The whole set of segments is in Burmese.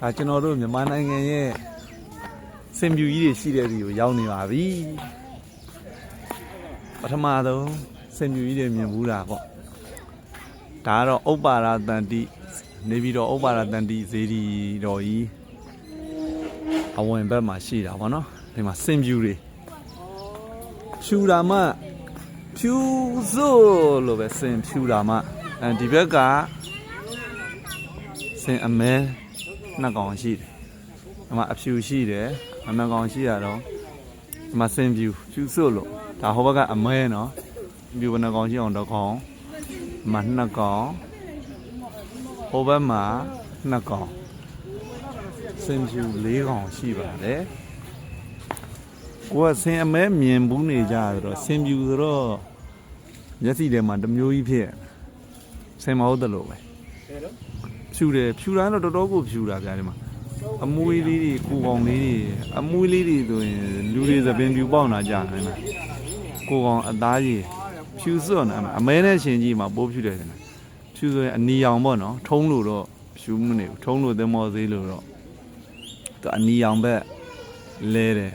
ဒါကျွန်တော်တို့မြန်မာနိုင်ငံရဲ့စင်ပြူကြီးတွေရှိတဲ့ဒီကိုရောက်နေပါပြီပထမဆုံးစင်ပြူကြီးတွေမြင်ဘူးတာပေါ့ဒါကတော့ဥပ္ပါရတန်တိနေပြီးတော့ဥပ္ပါရတန်တိဇေဒီတော်ကြီးအဝင်ဘက်မှာရှိတာပေါ့နော်ဒီမှာစင်ပြူတွေဖြူတာမှဖြူစို့လို့ပဲစင်ဖြူတာမှအဲဒီဘက်ကစင်အမဲ နှစ်ကောင်ရှိတယ်ဒီမှာအဖြူရှိတယ်အမှန်ကောင်ရှိရတော့ဒီမှာစင်ဖြူဖြူစို့လို့ဒါဟိုဘက်ကအမဲနော်ဖြူဘယ်နှကောင်ရှိအောင်တော့ကောင်ဒီမှာနှစ်ကောင်ဟိုဘက်မှာနှစ်ကောင်စင်ဖြူလေးကောင်ရှိပါတယ်ကိုကစင်အမဲမြင်ဘူးနေကြရတော့စင်ဖြူဆိုတော့မျက်စိထဲမှာတစ်မျိုးကြီးဖြစ်စင်မဟုတ်တယ်လို့ပဲ ဖြူတယ်ဖြူတာတော့တော်တော်ကိုဖြူတာဗျာဒီမှာအမွေးလေးတွေကိုကောင်လေးတွေအမွေးလေးတွေဆိုရင်လူတွေသပင်ဖြူပေါက်လာကြတယ်နော်ကိုကောင်အသားကြီးဖြူစွတ်နေအမဲနဲ့ရှင်ကြီးမှာပိုးဖြူတယ်နော်ဖြူဆိုရင်အနီရောင်ပေါ့နော်ထုံးလို့တော့ဖြူမနေဘူးထုံးလို့သင်္ဘောသေးလို့တော့သူအနီရောင်ဘက်လဲတယ်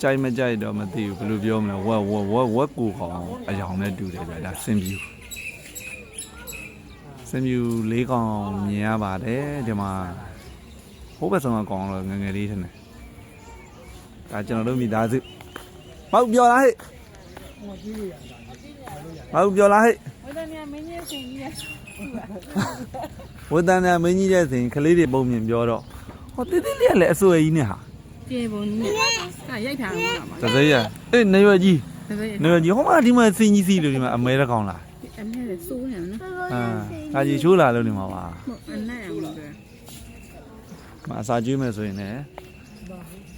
ကြိုက်မကြိုက်တော့မသိဘူးဘယ်လိုပြောမလဲဝက်ဝက်ဝက်ဝက်ကိုကောင်အယောင်နဲ့တူတယ်ဗျာဒါစင်ပြူ စင်ပြူလေးကောင်မြင်ရပါတယ်ဒီမှာဟိုဘက်ဆောင်ကကောင်တော့ငယ်ငယ်လေးထင်တယ်ဒါကျွန်တော်တို့မိသားစုမောက်ပြောလားဟဲ့မောက်ပြောလားဟဲ့ဝိဒနီယာမင်းကြီးစင်ကြီးရဲ့ဝတ္တနာမင်းကြီးတဲ့စဉ်ကလေးတွေပုံမြင်ပြောတော့ဟောတိတိလေးကလည်းအစိုးရကြီးနဲ့ဟာပြေပုံကြီးနဲ့ကရိုက်ထားမှာပါတစိရအေးနေရွယ်ကြီးဒါဆိုရင်နေရွယ်ကြီးဟောမဒီမှာစင်ကြီးစီလို့ဒီမှာအမဲရကောင်လား အမေလည်းစိုးနေနော်အာဒါကြီးချိုးလာလို့နေမှာပါဟုတ်အနက်အောင်လို့ပြောမအစာကျွေးမယ်ဆိုရင်လည်း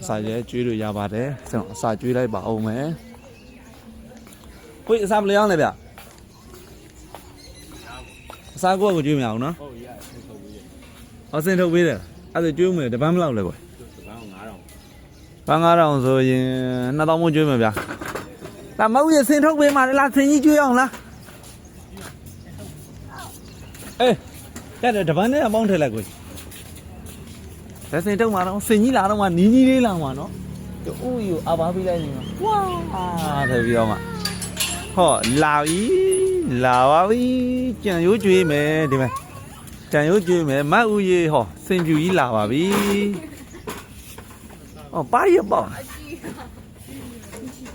အစာရဲကျွေးလို့ရပါတယ်ဆိုတော့အစာကျွေးလိုက်ပါအောင်မယ်ကိုအစာမလဲအောင်လေဗျအစာကိုကိုကျွေးမရအောင်နော်ဟုတ်ရဆင်းထုတ်ပေးတယ်ဟောဆင်းထုတ်ပေးတယ်အဲ့ဒါကျွေးမယ်တပန်းမလောက်လဲကွယ်ပန်း9000ဆိုရင်2000မို့ကျွေးမယ်ဗျာ။ဒါမဟုတ်ရစင်ထုတ်ပေးမှာလားစင်ကြီးကျွေးအောင်လား။ ကဲတပန်းနဲ့အပေါင်းထည့်လိုက်ကိုကြီးလက်စင်တုံးမှာတော့စင်ကြီးလာတော့မှနီးကြီးလေးလာမှာနော်ဥယျာအဘာပေးလိုက်နေမှာဝါအာထပြီးတော့မှဟောလာပြီလာပါပြီကြံရိုးကျွေးမယ်ဒီမှာကြံရိုးကျွေးမယ်မတ်ဥယေဟောစင်ပြူကြီးလာပါပြီဟောပါရပေါ့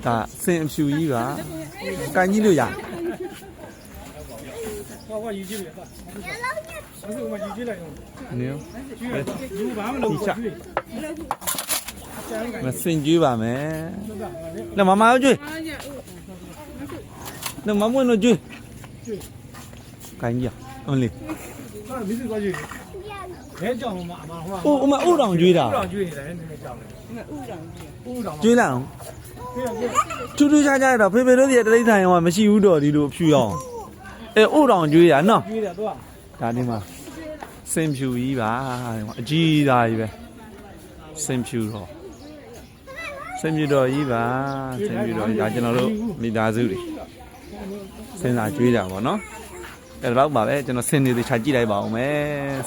ဒါစင်အဖြူကြီးပါကန်ကြီးလို့ရဟောဟောယူကြည့်ရပါ အဲ့ဒါကယူကြည့်လိုက်အောင်နေယူရယူပါမလို့ယူမစင်ကျွေးပါမယ်လက်မမအောင်ကျွေးအားရဦးလက်မမွန်းတို့ကျွေးကန်ကြီးအုံးလေးဟာမစ္စကောကြည့်လေကြောင်မှာအမဟောအိုးအမအိုးတောင်ကျွေးတာတောင်ကျွေးနေတယ်နည်းကြောင်လေဥတောင်ဥတောင်ကျွေးလိုက်အောင်ပြည့်ပြည့်ထူးထူးခြားခြားတော့ဖေဖေတို့ဒီတလိမ့်ဆိုင်ရောမရှိဘူးတော့ဒီလိုဖြူအောင်အဲအိုးတောင်ကျွေးတာနော်ကျွေးတယ်တော့ ဒါဒီမှာစင်ဖြူကြီးပါအကြီးသားကြီးပဲစင်ဖြူတော့စင်ဖြူတော်ကြီးပါစင်ဖြူတော်ကြီးဒါကျွန်တော်တို့မိသားစုတွေစင်စာကျွေးတာပေါ့နော်အဲ့တော့ပါပဲကျွန်တော်စင်နေသေးချာကြည့်လိုက်ပါအောင်မယ်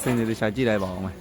စင်နေသေးချာကြည့်လိုက်ပါအောင်မယ်